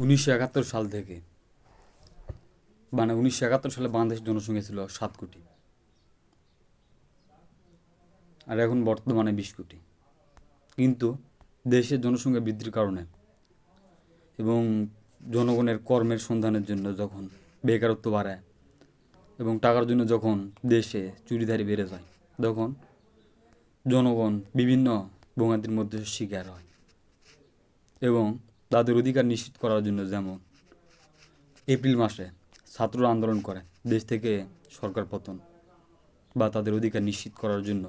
উনিশশো একাত্তর সাল থেকে। মানে উনিশশো একাত্তর সালে বাংলাদেশ জনসংখ্যা ছিল সাত কোটি। আর এখন বর্তমানে বিশ কোটি। কিন্তু দেশের জনসংখ্যা বৃদ্ধির কারণে এবং জনগণের কর্মের সন্ধানের জন্য যখন বেকারত্ব বাড়ায় এবং টাকার জন্য যখন দেশে চুরিধারি বেড়ে যায়, তখন জনগণ বিভিন্ন ভোগান্তির মধ্যে শিকার হয়। এবং তাদের অধিকার নিশ্চিত করার জন্য যেমন এপ্রিল মাসে ছাত্ররা আন্দোলন করে, দেশ থেকে সরকার পতন বা তাদের অধিকার নিশ্চিত করার জন্য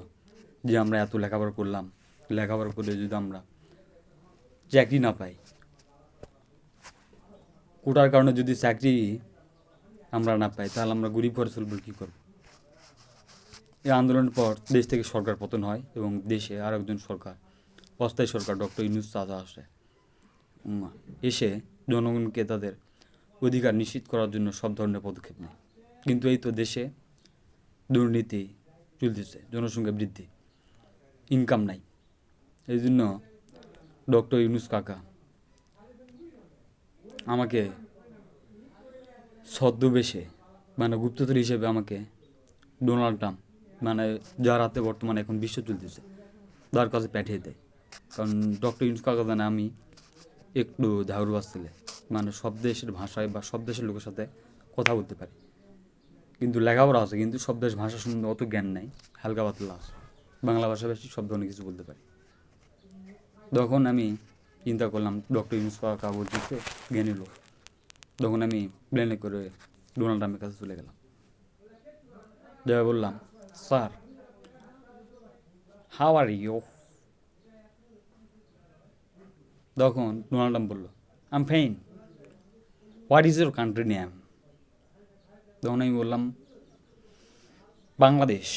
যে আমরা এত লেখাপড়া করলাম, লেখাপড়া করে যদি আমরা চাকরি না পাই, কোটার কারণে যদি চাকরি আমরা না পাই, তাহলে আমরা গরিব ঘরে চলব কী করব? এই আন্দোলনের পর দেশ থেকে সরকার পতন হয় এবং দেশে আর একজন সরকার, অস্থায়ী সরকার ডক্টর ইউনুস চাচা আসে। এসে জনগণকে তাদের অধিকার নিশ্চিত করার জন্য সব ধরনের পদক্ষেপ নেয়। কিন্তু এই তো দেশে দুর্নীতি চলতেছে, জনসংখ্যা বৃদ্ধি ইনকাম নাই। এই জন্য ডক্টর ইউনুস কাকা আমাকে ছদ্মবেশে মানে গুপ্তচর হিসেবে আমাকে ডোনাল্ড ট্রাম্প মানে যার হাতে বর্তমানে এখন বিশ্ব চলতেছে, তার কাছে পাঠিয়ে দেয়। কারণ ডক্টর ইউনুস কাকা জানে আমি একটু ঝাড়ুবাজ ছেলে মানে সব দেশের ভাষায় বা সব দেশের লোকের সাথে কথা বলতে পারি। কিন্তু লেখাপড়া আছে, কিন্তু সব দেশ ভাষা সম্বন্ধে অত জ্ঞান নাই, হালকা পাতলা আছে। বাংলা ভাষা বেশি সব ধরনের কিছু বলতে পারি। তখন আমি চিন্তা করলাম, ডক্টর ইউনুস কাকা বলতেছে জ্ঞানী লোক। তখন আমি প্লেনে করে ডোনাল্ড ট্রাম্পের কাছে চলে গেলাম। যাই বললাম, স্যার হাও আর ইউ তখন ডোনাল্ড ট্রাম্প বলল I'm fine what is your country name তখন আমি বললাম, বাংলাদেশ.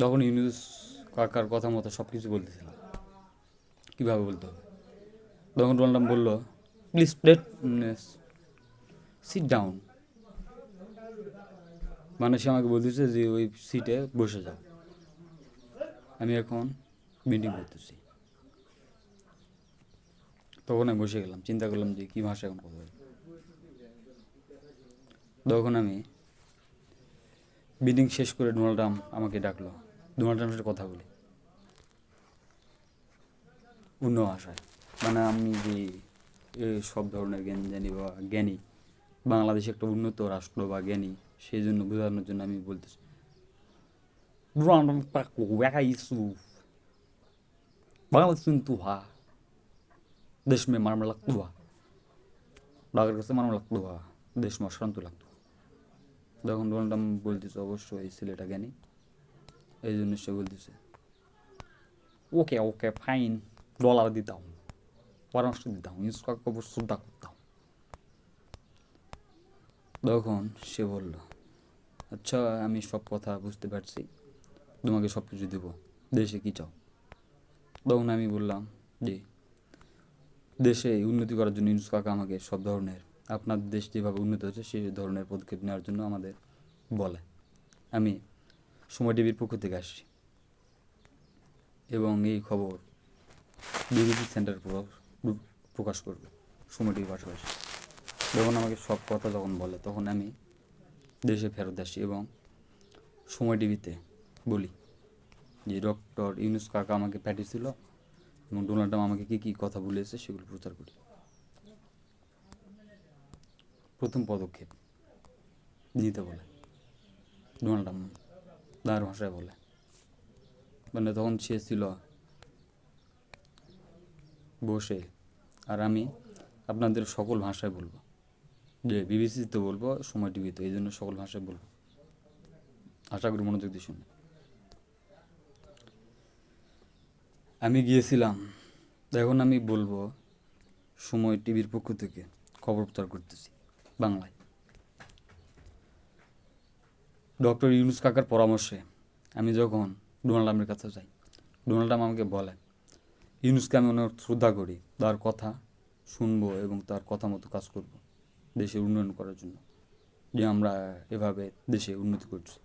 তখন ইউনুস কাকার কথা মতো সব কিছু বলতেছিলাম কীভাবে বলতে হবে? তখন ডোনাল্ড ট্রাম্প বলল প্লিজ প্লেট সিট ডাউন মানে সে আমাকে বলতেছে যে, ওই সিটে বসে যাও। আমি এখন মিটিং করতেছি। তখন আমি বসে গেলাম, চিন্তা করলাম যে কী ভাষা এখন কথা। তখন আমি মিটিং শেষ করে ডোনাল্ড ট্রাম্প আমাকে ডাকলো। ডোনাল্ড ট্রাম্পের সাথে কথা বলি। অন্য ভাষায়। মানে আমি যে সব ধরনের জ্ঞান জানি বা জ্ঞানী, বাংলাদেশ একটা উন্নত রাষ্ট্র বা জ্ঞানী, সেই জন্য বোঝানোর জন্য আমি বলতেছি বাংলাদেশ কিন্তু হা মে মারমা লাগতো হা বাঘের কাছে মারমা লাগতো হা দেশ শান্ত লাগতো যখন ট্রাম্প বলতেছে অবশ্যই এই ছেলেটা জ্ঞানী এই জন্য সে বলতেছে ওকে ওকে ফাইন ডলার দিতাম পরামর্শ দিতাম ইন্সকাকে অবশ্য শ্রদ্ধা করতাম তখন সে বলল আচ্ছা আমি সব কথা বুঝতে পারছি তোমাকে সব কিছু দেবো দেশে কী চাও তখন আমি বললাম যে দেশে উন্নতি করার জন্য ইউনুস কাকা আমাকে সব ধরনের, আপনার দেশ যেভাবে উন্নত হচ্ছে সেই ধরনের পদক্ষেপ নেওয়ার জন্য আমাদের বলে। আমি সময় টিভির পক্ষ থেকে আসছি। এবং এই খবর বিবিসি সেন্টার প্রকাশ করব। সময় টিভির পাশাপাশি। যখন আমাকে সব কথা যখন বলে, তখন আমি দেশে ফেরত আসি এবং সময় টিভিতে বলি যে, ডক্টর ইউনুস কাকা আমাকে পাঠিয়েছিল এবং ডোনাল্ড ট্রাম্প আমাকে কী কী কথা বলেছে সেগুলো প্রচার করি। প্রথম পদক্ষেপ, নিতে বলে। ডোনাল্ড ট্রাম্প তার ভাষায় বলে। মানে তখন সে ছিল বসে, আর আমি আপনাদের সকল ভাষায় বলব। যে বিবিসিতে বলব, সময় টিভিতে, এই জন্য সকল ভাষায় বলব। আশা করি মনোযোগ দিয়ে শুনে আমি গিয়েছিলাম এখন আমি বলব, সময় টিভির পক্ষ থেকে খবর প্রচার করতেছি বাংলায়। ডক্টর ইউনুস কাকার পরামর্শে আমি যখন ডোনাল্ড ট্রাম্পের কাছে যাই, ডোনাল্ড ট্রাম্প আমাকে বলে ইউনুসকে আমি অনেক শ্রদ্ধা করি, তার কথা শুনব এবং তার কথা মতো কাজ করব দেশের উন্নয়ন করার জন্য, যে আমরা এভাবে দেশে উন্নতি করছি।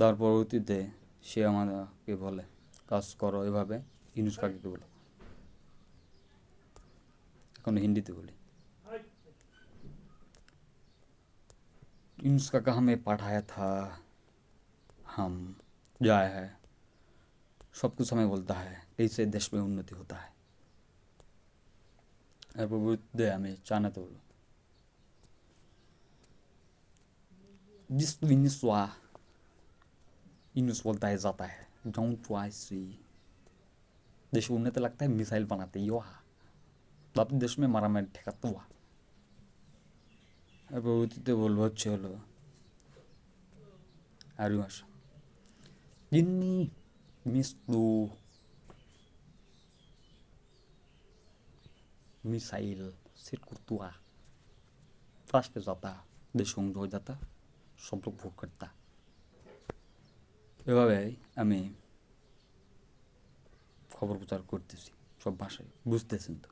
তার পরবর্তীতে সে আমাকে বলে, কাজ করো এভাবে, ইনুস কাকিকে বলে। এখন হিন্দিতে বলি। ইনুস কাকা হামে পাঠায় থা, হাম যায় হ্যাঁ সব কিছু আমি বলতে হয় এইসে দেশ মে উন্নতি হতে হয় এরপর দে আমি চায়নাতে বলব। জিস ইনসোয়া यूनुस बोलता है जाता है डोंट ट्राई सी देश में उन्नति लगता है मिसाइल बनाते ही वहाँ तो अपने देश में मारा मारी ठेकाते हुआ এরপর অতীতে বলবো হচ্ছে হলো আরবি ভাষা জিন্নি মিসলু मिसाइल सिर कुर्तुआ राष्ट्र पे जाता দেশ সংযোগ হয়ে যাতা সব লোক ভোগ করতা এভাবে আমি খবর প্রচার করতেছি সব ভাষায়, বুঝতেছেন তো।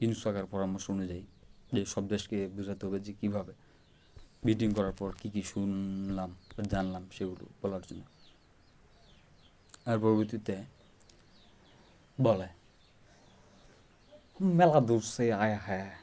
ইনস্টাকার পরামর্শ অনুযায়ী যে সব দেশকে বোঝাতে হবে যে কীভাবে মিটিং করার পর কী কী শুনলাম, জানলাম সেগুলো বলার জন্য। আর পরবর্তীতে বলে, মেলা দূর সে আয়া হ্যাঁ